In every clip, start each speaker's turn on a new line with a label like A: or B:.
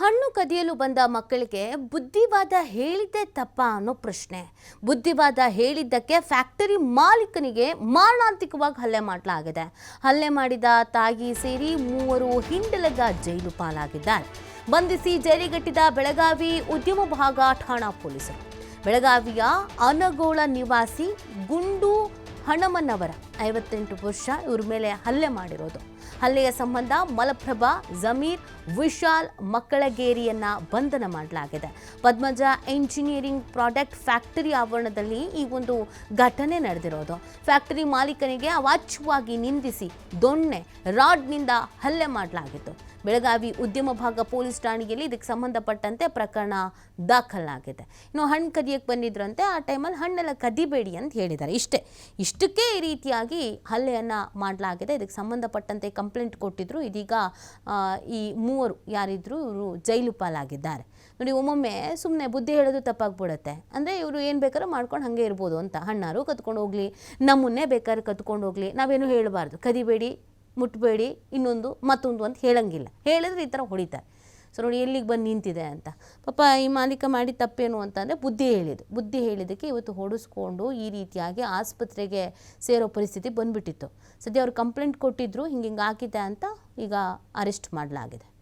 A: ಹಣ್ಣು ಕದಿಯಲು ಬಂದ ಮಕ್ಕಳಿಗೆ ಬುದ್ಧಿವಾದ ಹೇಳಿದ್ದೆ ತಪ್ಪ ಅನ್ನೋ ಪ್ರಶ್ನೆ. ಬುದ್ಧಿವಾದ ಹೇಳಿದ್ದಕ್ಕೆ ಫ್ಯಾಕ್ಟರಿ ಮಾಲೀಕನಿಗೆ ಮಾರಣಾಂತಿಕವಾಗಿ ಹಲ್ಲೆ ಮಾಡಲಾಗಿದೆ. ಹಲ್ಲೆ ಮಾಡಿದ ತಾಯಿ ಸೇರಿ ಮೂವರು ಹಿಂಡಲಗ ಜೈಲು ಪಾಲಾಗಿದ್ದಾರೆ. ಬಂಧಿಸಿ ಜೈಲಿಗಟ್ಟಿದ ಬೆಳಗಾವಿ ಉದ್ಯಮ ಭಾಗ ಠಾಣಾ ಪೊಲೀಸರು. ಬೆಳಗಾವಿಯ ಅನಗೋಳ ನಿವಾಸಿ ಗುಂಡು ಹಣಮನ್ನವರ ಐವತ್ತೆಂಟು ವರ್ಷ ಇವ್ರ ಮೇಲೆ ಹಲ್ಲೆ ಮಾಡಿರೋದು. ಹಲ್ಲೆಯ ಸಂಬಂಧ ಮಲಪ್ರಭಾ, ಜಮೀರ್, ವಿಶಾಲ್ ಮಕ್ಕಳಗೇರಿಯನ್ನ ಬಂಧನ ಮಾಡಲಾಗಿದೆ. ಪದ್ಮಜ ಎಂಜಿನಿಯರಿಂಗ್ ಪ್ರಾಡಕ್ಟ್ ಫ್ಯಾಕ್ಟರಿ ಆವರಣದಲ್ಲಿ ಈ ಒಂದು ಘಟನೆ ನಡೆದಿರೋದು. ಫ್ಯಾಕ್ಟರಿ ಮಾಲೀಕನಿಗೆ ಅವಾಚ್ಯವಾಗಿ ನಿಂದಿಸಿ ದೊಣ್ಣೆ ರಾಡ್ನಿಂದ ಹಲ್ಲೆ ಮಾಡಲಾಗಿತ್ತು. ಬೆಳಗಾವಿ ಉದ್ಯಮ ಭಾಗ ಪೊಲೀಸ್ ಠಾಣೆಯಲ್ಲಿ ಇದಕ್ಕೆ ಸಂಬಂಧಪಟ್ಟಂತೆ ಪ್ರಕರಣ ದಾಖಲಾಗಿದೆ. ಇನ್ನು ಹಣ್ಣು ಕದಿಯಕ್ಕೆ ಬಂದಿದ್ರಂತೆ, ಆ ಟೈಮಲ್ಲಿ ಹಣ್ಣೆಲ್ಲ ಕದಿಬೇಡಿ ಅಂತ ಹೇಳಿದ್ದಾರೆ. ಇಷ್ಟೇ, ಇಷ್ಟಕ್ಕೆ ಈ ರೀತಿಯಾಗಿ ಹಲ್ಲೆಯನ್ನು ಮಾಡಲಾಗಿದೆ. ಇದಕ್ಕೆ ಸಂಬಂಧಪಟ್ಟಂತೆ ಕಂಪ್ಲೇಂಟ್ ಕೊಟ್ಟಿದ್ರು. ಇದೀಗ ಈ ಮೂವರು ಯಾರಿದ್ರು ಇವರು ಜೈಲು ಪಾಲಾಗಿದ್ದಾರೆ. ನೋಡಿ, ಒಮ್ಮೊಮ್ಮೆ ಸುಮ್ಮನೆ ಬುದ್ಧಿ ಹೇಳೋದು ತಪ್ಪಾಗ್ಬಿಡುತ್ತೆ. ಅಂದರೆ ಇವರು ಏನು ಬೇಕಾದ್ರೂ ಮಾಡ್ಕೊಂಡು ಹಾಗೆ ಇರ್ಬೋದು ಅಂತ. ಹಣ್ಣಾರು ಕತ್ಕೊಂಡು ಹೋಗ್ಲಿ, ನಮ್ಮನ್ನೇ ಬೇಕಾದ್ರೆ ಕತ್ಕೊಂಡು ಹೋಗ್ಲಿ, ನಾವೇನು ಹೇಳಬಾರ್ದು. ಕದಿಬೇಡಿ ಮುಟ್ಟಬೇಡಿ ಇನ್ನೊಂದು, ಮತ್ತೊಂದು ಅಂತ ಹೇಳಂಗಿಲ್ಲ. ಹೇಳಿದ್ರೆ ಈ ಥರ ಹೊಡಿತಾರೆ. ಸೊ ನೋಡಿ, ಎಲ್ಲಿಗೆ ಬಂದು ನಿಂತಿದೆ ಅಂತ? ಪಾಪ, ಈ ಮಾಲೀಕ ಮಾಡಿ ತಪ್ಪೇನು? ಅಂತಂದರೆ ಬುದ್ಧಿ ಹೇಳಿದ್ದು. ಬುದ್ಧಿ ಹೇಳಿದ್ದಕ್ಕೆ ಇವತ್ತು ಹೊಡಿಸ್ಕೊಂಡು ಈ ರೀತಿಯಾಗಿ ಆಸ್ಪತ್ರೆಗೆ ಸೇರೋ ಪರಿಸ್ಥಿತಿ ಬಂದುಬಿಟ್ಟಿತ್ತು. ಸದ್ಯ ಅವರು ಕಂಪ್ಲೇಂಟ್ ಕೊಟ್ಟಿದ್ರು, ಹಿಂಗೆ ಹಿಂಗೆ ಆಗಿದೆ ಅಂತ ಈಗ ಅರೆಸ್ಟ್ ಮಾಡಲಾಗಿದೆ.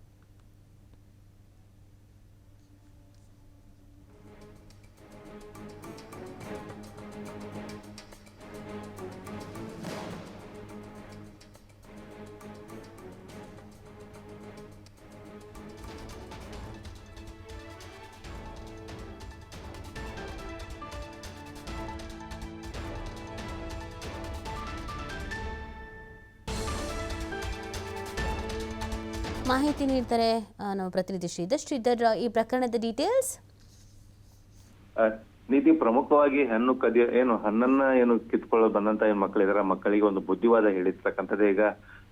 A: ಮಾಹಿತಿ ನೀಡ್ತಾರೆ ನಮ್ಮ ಪ್ರತಿನಿಧಿ ಶ್ರೀಧರ್. ಈ ಪ್ರಕರಣದ ಡೀಟೇಲ್ಸ್
B: ನೀತಿ ಪ್ರಮುಖವಾಗಿ ಹಣ್ಣು ಕದಿಯ ಏನು, ಹಣ್ಣನ್ನ ಏನು ಕಿತ್ಕೊಳ್ಳೋ ಬಂದಂತ ಏನ್ ಮಕ್ಕಳಿದಾರೆ ಮಕ್ಕಳಿಗೆ ಒಂದು ಬುದ್ಧಿವಾದ ಹೇಳಿರ್ತಕ್ಕಂಥದ್ದೇ ಈಗ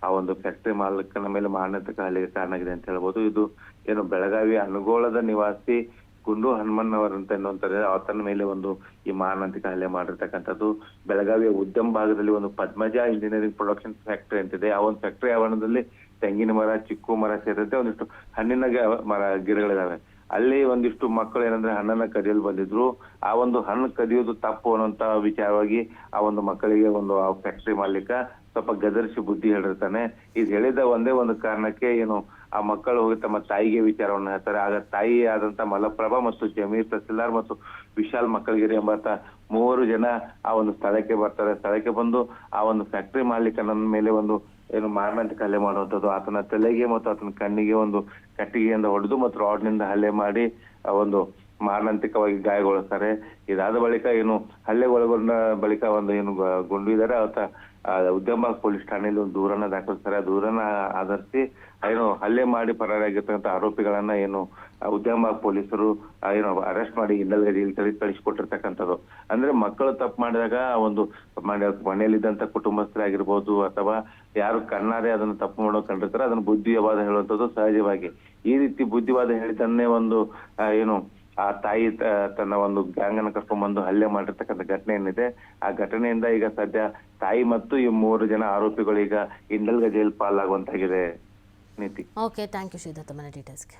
B: ಆ ಒಂದು ಫ್ಯಾಕ್ಟರಿ ಮಾಲಕನ ಮೇಲೆ ಮಾರಣಾಂತಿಕ ಹಲ್ಲಿಗೆ ಕಾರಣ ಆಗಿದೆ ಅಂತ ಹೇಳ್ಬೋದು. ಇದು ಏನು ಬೆಳಗಾವಿ ಅನುಗೋಳದ ನಿವಾಸಿ ಗುಂಡು ಹನುಮನ್ ಅಂತ ಎನ್ನುವಂತಾರೆ ಆತನ ಮೇಲೆ ಒಂದು ಈ ಮಾರಣಾಂತಿಕ ಹಲ್ಲೆ ಮಾಡಿರ್ತಕ್ಕಂಥದ್ದು. ಬೆಳಗಾವಿಯ ಉದ್ಯಮ ಭಾಗದಲ್ಲಿ ಒಂದು ಪದ್ಮಜ ಇಂಜಿನಿಯರಿಂಗ್ ಪ್ರೊಡಕ್ಷನ್ ಫ್ಯಾಕ್ಟರಿ ಅಂತಿದೆ. ಆ ಒಂದು ಫ್ಯಾಕ್ಟರಿ ಆವರಣದಲ್ಲಿ ತೆಂಗಿನ ಮರ, ಚಿಕ್ಕು ಮರ ಸೇರಿದಂತೆ ಒಂದಿಷ್ಟು ಹಣ್ಣಿನ ಮರ ಗಿಡಗಳಿದಾವೆ. ಅಲ್ಲಿ ಒಂದಿಷ್ಟು ಮಕ್ಕಳು ಏನಂದ್ರೆ ಹಣ್ಣನ್ನ ಕದಿಯಲು ಬಂದಿದ್ರು. ಆ ಒಂದು ಹಣ್ಣು ಕದಿಯೋದು ತಪ್ಪು ಅನ್ನುವಂತ ವಿಚಾರವಾಗಿ ಆ ಒಂದು ಮಕ್ಕಳಿಗೆ ಒಂದು ಆ ಫ್ಯಾಕ್ಟರಿ ಮಾಲೀಕ ಸ್ವಲ್ಪ ಗದರಿಸಿ ಬುದ್ಧಿ ಹೇಳಿರ್ತಾನೆ. ಇದು ಹೇಳಿದ ಒಂದೇ ಒಂದು ಕಾರಣಕ್ಕೆ ಏನು, ಆ ಮಕ್ಕಳು ಹೋಗಿ ತಮ್ಮ ತಾಯಿಗೆ ವಿಚಾರವನ್ನು ಹೇಳ್ತಾರೆ. ಆಗ ತಾಯಿ ಆದಂತ ಮಲಪ್ರಭಾ ಮತ್ತು ಜಮೀರ್ ತಹಸೀಲ್ದಾರ್ ಮತ್ತು ವಿಶಾಲ್ ಮಕ್ಕಳಗಿರಿ ಎಂಬಾತ ಮೂವರು ಜನ ಆ ಒಂದು ಸ್ಥಳಕ್ಕೆ ಬರ್ತಾರೆ. ಸ್ಥಳಕ್ಕೆ ಬಂದು ಆ ಒಂದು ಫ್ಯಾಕ್ಟರಿ ಮಾಲೀಕನ ಮೇಲೆ ಒಂದು ಏನು ಮಾರಣಾಂತಿಕ ಹಲ್ಲೆ ಮಾಡುವಂಥದ್ದು, ಆತನ ತಲೆಗೆ ಮತ್ತು ಆತನ ಕಣ್ಣಿಗೆ ಒಂದು ಕಟ್ಟಿಗೆಯಿಂದ ಹೊಡೆದು ಮತ್ತು ರಾಡ್ನಿಂದ ಹಲ್ಲೆ ಮಾಡಿ, ಆ ಒಂದು ಮಾರಣಾಂತಿಕವಾಗಿ ಗಾಯಗೊಳಿಸ್ತಾರೆ. ಇದಾದ ಬಳಿಕ ಏನು ಹಲ್ಲೆ ಒಳಗೊಂಡ ಬಳಿಕ ಒಂದು ಏನು ಗುಂಡು ಗುಂಡಿದ್ದಾರೆ ಆತ ಉದ್ಯಮ ಪೊಲೀಸ್ ಠಾಣೆಯಲ್ಲಿ ಒಂದು ದೂರನ್ನ ದಾಖಲಿಸ್ತಾರೆ. ಆ ದೂರನ್ನ ಆಧರಿಸಿ ಏನು ಹಲ್ಲೆ ಮಾಡಿ ಪರಾರಾಗಿರ್ತಕ್ಕಂಥ ಆರೋಪಿಗಳನ್ನ ಏನು ಉದ್ಯಮ ಪೊಲೀಸರು ಏನು ಅರೆಸ್ಟ್ ಮಾಡಿ ಇನ್ನಲ್ಗಡೆ ಇಲ್ಲಿ ಕಳಿಸಿಕೊಟ್ಟಿರ್ತಕ್ಕಂಥದ್ದು ಅಂದ್ರೆ ಮಕ್ಕಳು ತಪ್ಪು ಮಾಡಿದಾಗ ಒಂದು ಮನೆಯಲ್ಲಿದ್ದಂಥ ಕುಟುಂಬಸ್ಥರಾಗಿರ್ಬೋದು ಅಥವಾ ಯಾರು ಕಣ್ಣಾರೆ ಅದನ್ನು ತಪ್ಪು ಮಾಡೋ ಕಂಡಿರ್ತಾರೆ. ಅದನ್ನು ಬುದ್ಧಿವಾದ ಹೇಳುವಂಥದ್ದು ಸಹಜವಾಗಿ. ಈ ರೀತಿ ಬುದ್ಧಿವಾದ ಹೇಳಿದನ್ನೇ ಒಂದು ಏನು ಆ ತಾಯಿ ತನ್ನ ಒಂದು ಗ್ಯಾಂಗ್ ಕರ್ಕೊಂಡ್ ಬಂದು ಹಲ್ಲೆ ಮಾಡಿರ್ತಕ್ಕಂಥ ಘಟನೆ ಏನಿದೆ, ಆ ಘಟನೆಯಿಂದ ಈಗ ಸದ್ಯ ತಾಯಿ ಮತ್ತು ಈ ಮೂರು ಜನ ಆರೋಪಿಗಳು ಈಗ ಇಂಡಲ್ಗ ಜೈಲ್ ಪಾಲಾಗುವಂತಾಗಿದೆ. ನೀತಿ.
A: ಓಕೆ ಥ್ಯಾಂಕ್ ಯು ಶ್ರೀಧರ್, ತಮ್ಮನ ಡೀಟೇಲ್ಸ್ಗೆ